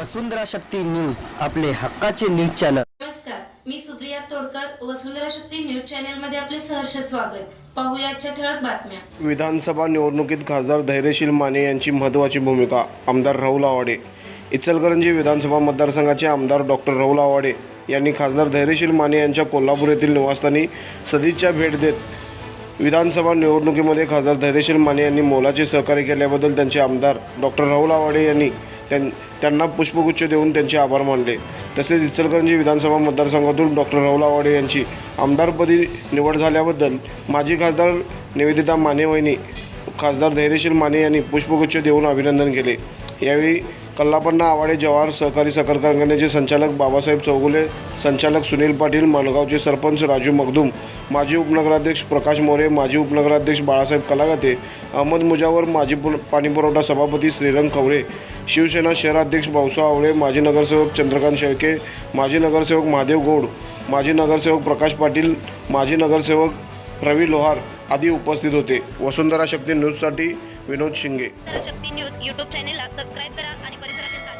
वसुंधरा Shakti news आपले हक्काचे news channel. नमस्कार मी सुप्रिया तोडकर वसुंधरा शक्ती न्यूज चॅनलमध्ये आपले सहर्ष स्वागत. पाहूया आजच्या ठळक बातम्या. विधानसभा निवडणुकीत खासदार धैर्यशील माने यांची महत्त्वाची भूमिका आमदार राहुल आवाडे. इचलकरंजी विधानसभा मतदारसंघाचे आमदार डॉक्टर राहुल आवाडे यांनी खासदार धैर्यशील माने यांच्या कोल्हापूर येथील निवासस्थानी सदिच्छा भेट देत विधानसभा निवडणुकीमध्ये खासदार धैर्यशील माने यांनी मोलाचे सहकार्य केल्याबद्दल त्यांचे आमदार डॉक्टर राहुल आवाडे यांनी त्यां त्यांना पुष्पगुच्छ देऊन त्यांचे आभार मानले. तसेच इचलकरंजी विधानसभा मतदारसंघातून डॉक्टर राहुल आवाडे यांची आमदारपदी निवड झाल्याबद्दल माजी खासदार निवेदिता माने वहिनी खासदार धैर्यशील माने यांनी पुष्पगुच्छ देऊन अभिनंदन केले. यावेळी कल्लापन्ना आवाडे जवाहर सहकारी साखर कारखान्याचे संचालक बाबासाहेब चौगुले संचालक सुनील पाटील माणगावचे सरपंच राजू मगदूम माजी उपनगराध्यक्ष प्रकाश मोरे माजी उपनगराध्यक्ष बाळासाहेब कलागते अहमद मुजावर माजी पाणीपुरवठा सभापती श्रीरंग खवळे शिवसेना शहराध्यक्ष भाऊसाहेब आवळे माजी नगरसेवक चंद्रकांत शेळके माजी नगरसेवक महादेव गौड माजी नगरसेवक प्रकाश पाटील माजी नगरसेवक रवी लोहार आदी उपस्थित होते. वसुंधरा शक्ती न्यूजसाठी विनोद शिंगे. शक्ती न्यूज यूट्यूब चॅनेलला सबस्क्राईब करा आणि परिसरातील